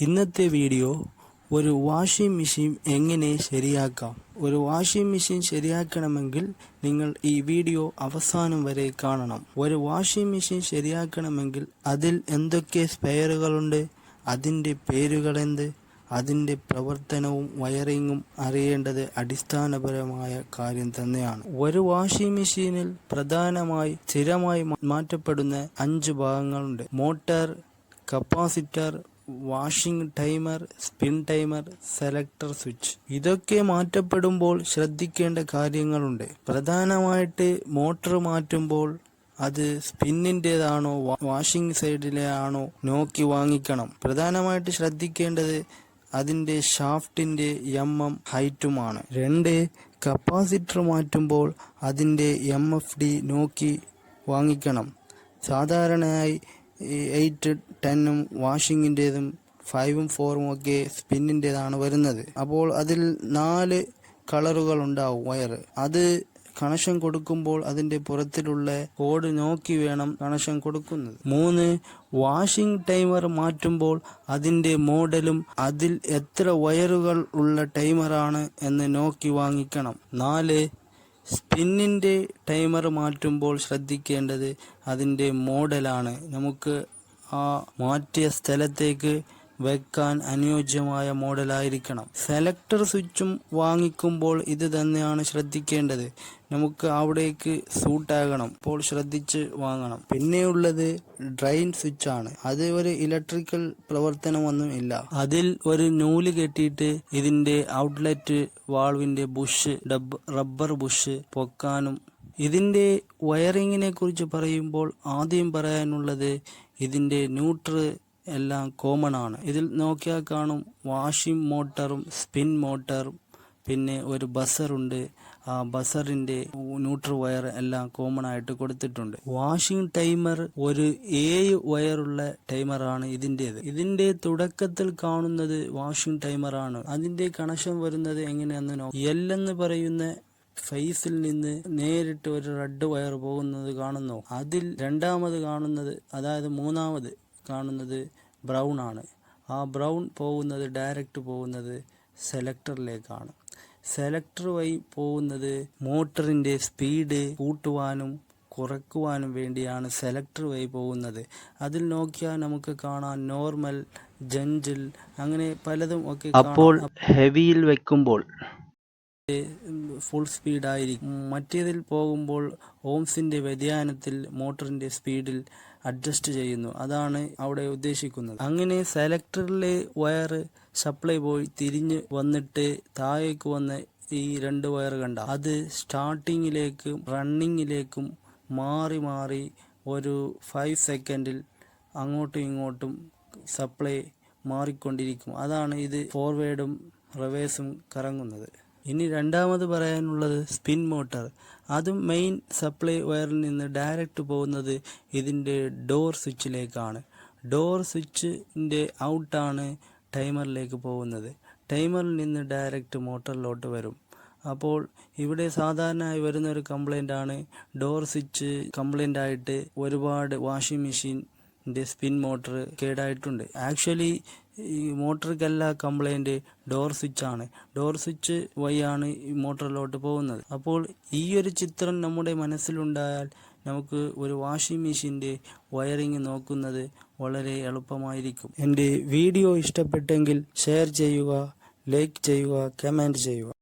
ഇന്നത്തെ വീഡിയോ ഒരു washing machine എങ്ങനെ ശരിയാക്കാം? ഒരു വാഷിംഗ് മെഷീൻ ശരിയാക്കണമെങ്കിൽ നിങ്ങൾ ഈ വീഡിയോ അവസാനം വരെ കാണണം. ഒരു വാഷിംഗ് മെഷീൻ ശരിയാക്കണമെങ്കിൽ അതിൽ എന്തൊക്കെ സ്പെയറുകളുണ്ട്? അതിന്റെ പേരുകളെന്ത്? അതിന്റെ പ്രവർത്തനവും വയറിങ്ങും അറിയേണ്ടത് അടിസ്ഥാനപരമായ കാര്യം തന്നെയാണ്. ഒരു വാഷിംഗ് മെഷീനിൽ പ്രധാനമായി സ്ഥിരമായി മാറ്റപ്പെടുന്ന അഞ്ച് ഭാഗങ്ങളുണ്ട്. Motor capacitor washing timer spin timer selector switch ഇതൊക്കെ മാറ്റപ്പെടുമ്പോൾ ശ്രദ്ധിക്കേണ്ട കാര്യങ്ങളുണ്ട്. പ്രധാനമായിട്ട് മോട്ടർ മാറ്റുമ്പോൾ അത് സ്പിന്നിന്റെതാണോ വാഷിംഗ് സൈഡിലെ ആണോ നോക്കി വാങ്ങിക്കണം. പ്രധാനമായിട്ട് ശ്രദ്ധിക്കേണ്ടത് അതിന്റെ ഷാഫ്റ്റിന്റെ എം എം ഹൈറ്റുമാണ് രണ്ട് കപ്പാസിറ്റർ മാറ്റുമ്പോൾ അതിന്റെ എം എഫ് ഡി നോക്കി വാങ്ങിക്കണം. സാധാരണയായി എയ്റ്റ് ടെന്നും വാഷിങ്ങിന്റെതും ഫൈവും ഫോറും ഒക്കെ സ്പിന്നിന്റെതാണ് വരുന്നത്. അപ്പോൾ അതിൽ നാല് കളറുകൾ ഉണ്ടാവും വയർ അത് കണക്ഷൻ കൊടുക്കുമ്പോൾ അതിന്റെ പുറത്തിലുള്ള കോഡ് നോക്കി വേണം കണക്ഷൻ കൊടുക്കുന്നത്. മൂന്ന് വാഷിംഗ് ടൈമർ മാറ്റുമ്പോൾ അതിന്റെ മോഡലും അതിൽ എത്ര വയറുകൾ ഉള്ള ടൈമറാണ് എന്ന് നോക്കി വാങ്ങിക്കണം. നാല് സ്പിന്നിന്റെ ടൈമർ മാറ്റുമ്പോൾ ശ്രദ്ധിക്കേണ്ടത് അതിന്റെ മോഡലാണ്. നമുക്ക് ആ മാറ്റിയ സ്ഥലത്തേക്ക് വെക്കാൻ അനുയോജ്യമായ മോഡലായിരിക്കണം. സെലക്ടർ സ്വിച്ചും വാങ്ങിക്കുമ്പോൾ ഇത് തന്നെയാണ് ശ്രദ്ധിക്കേണ്ടത്. നമുക്ക് അവിടേക്ക് സൂട്ടാകണം. അപ്പോൾ ശ്രദ്ധിച്ച് വാങ്ങണം. പിന്നെയുള്ളത് സ്വിച്ച് ആണ് അത് ഒരു ഇലക്ട്രിക്കൽ പ്രവർത്തനമൊന്നും ഇല്ല. അതിൽ ഒരു നൂൽ കെട്ടിയിട്ട് ഇതിന്റെ ഔട്ട്ലെറ്റ് വാൾവിന്റെ ബുഷ് റബ്ബർ ബുഷ് പൊക്കാനും. ഇതിന്റെ വയറിങ്ങിനെ കുറിച്ച് പറയുമ്പോൾ ആദ്യം പറയാനുള്ളത് ഇതിന്റെ ന്യൂട്രൽ എല്ലാം കോമൺ ആണ്. ഇതിൽ നോക്കിയാൽ കാണും വാഷിംഗ് മോട്ടറും സ്പിൻ മോട്ടറും പിന്നെ ഒരു ബസറുണ്ട് ആ ബസറിന്റെ ന്യൂട്രൽ വയർ എല്ലാം കോമൺ ആയിട്ട് കൊടുത്തിട്ടുണ്ട്. വാഷിംഗ് ടൈമർ ഒരു ഏഴ് വയറുള്ള ടൈമറാണ് ഇതിന്റെത്. ഇതിന്റെ തുടക്കത്തിൽ കാണുന്നത് വാഷിംഗ് ടൈമറാണ് അതിന്റെ കണക്ഷൻ വരുന്നത് എങ്ങനെയാണെന്ന് നോക്കാം. എൽ എന്ന് പറയുന്ന ഫേസിൽ നിന്ന് നേരിട്ട് ഒരു റെഡ് വയർ പോകുന്നത് കാണുന്നു. അതിൽ രണ്ടാമത് കാണുന്നത് അതായത് മൂന്നാമത് കാണുന്നത് ബ്രൗൺ ആണ്. ആ ബ്രൗൺ പോകുന്നത് ഡയറക്റ്റ് പോകുന്നത് സെലക്ടറിലേക്കാണ് സെലക്ടർ വഴി പോകുന്നത് മോട്ടറിന്റെ സ്പീഡ് കൂട്ടുവാനും കുറക്കുവാനും വേണ്ടിയാണ് സെലക്ടർ വഴി പോകുന്നത്. അതിൽ നോക്കിയാൽ നമുക്ക് കാണാം നോർമൽ ജെന്റിൽ അങ്ങനെ പലതും ഒക്കെ അപ്പോൾ ഹെവിയിൽ വെക്കുമ്പോൾ ഫുൾ സ്പീഡായിരിക്കും മറ്റേതിൽ പോകുമ്പോൾ ഓംസിന്റെ വ്യതിയാനത്തിൽ മോട്ടറിന്റെ സ്പീഡിൽ അഡ്ജസ്റ്റ് ചെയ്യുന്നു. അതാണ് അവിടെ ഉദ്ദേശിക്കുന്നത്. അങ്ങനെ സെലക്ടറിലെ വയർ സപ്ലൈ പോയി തിരിഞ്ഞ് വന്നിട്ട് താഴേക്ക് വന്ന ഈ രണ്ട് വയർ കണ്ട. അത് സ്റ്റാർട്ടിങ്ങിലേക്കും റണ്ണിങ്ങിലേക്കും മാറി മാറി ഒരു ഫൈവ് സെക്കൻഡിൽ അങ്ങോട്ടും ഇങ്ങോട്ടും സപ്ലൈ മാറിക്കൊണ്ടിരിക്കും. അതാണ് ഇത് ഫോർവേഡും റിവേഴ്സും കറങ്ങുന്നത്. ഇനി രണ്ടാമത് പറയാനുള്ളത് സ്പിൻ മോട്ടർ അതും മെയിൻ സപ്ലൈ വയറിൽ നിന്ന് ഡയറക്റ്റ് പോകുന്നത് ഇതിന്റെ ഡോർ സ്വിച്ചിലേക്കാണ് ഡോർ സ്വിച്ചിന്റെ ഔട്ടാണ് ടൈമറിലേക്ക് പോകുന്നത്. ടൈമറിൽ നിന്ന് ഡയറക്റ്റ് മോട്ടറിലോട്ട് വരും. അപ്പോൾ ഇവിടെ സാധാരണയായി വരുന്ന ഒരു കംപ്ലൈന്റ് ആണ്. ഡോർ സ്വിച്ച് കംപ്ലൈന്റ് ആയിട്ട് ഒരുപാട് വാഷിംഗ് മെഷീന്റെ സ്പിൻ മോട്ടർ കേടായിട്ടുണ്ട്. ആക്ച്വലി ഈ മോട്ടർക്കല്ല കംപ്ലൈന്റ് ഡോർ സ്വിച്ച് ആണ്. ഡോർ സ്വിച്ച് വഴിയാണ് ഈ മോട്ടറിലോട്ട് പോകുന്നത്. അപ്പോൾ ഈ ഒരു ചിത്രം നമ്മുടെ മനസ്സിലുണ്ടായാൽ നമുക്ക് ഒരു വാഷിംഗ് മെഷീന്റെ വയറിംഗ് നോക്കുന്നത് വളരെ എളുപ്പമായിരിക്കും. എന്റെ വീഡിയോ ഇഷ്ടപ്പെട്ടെങ്കിൽ ഷെയർ ചെയ്യുക ലൈക്ക് ചെയ്യുക കമന്റ് ചെയ്യുക.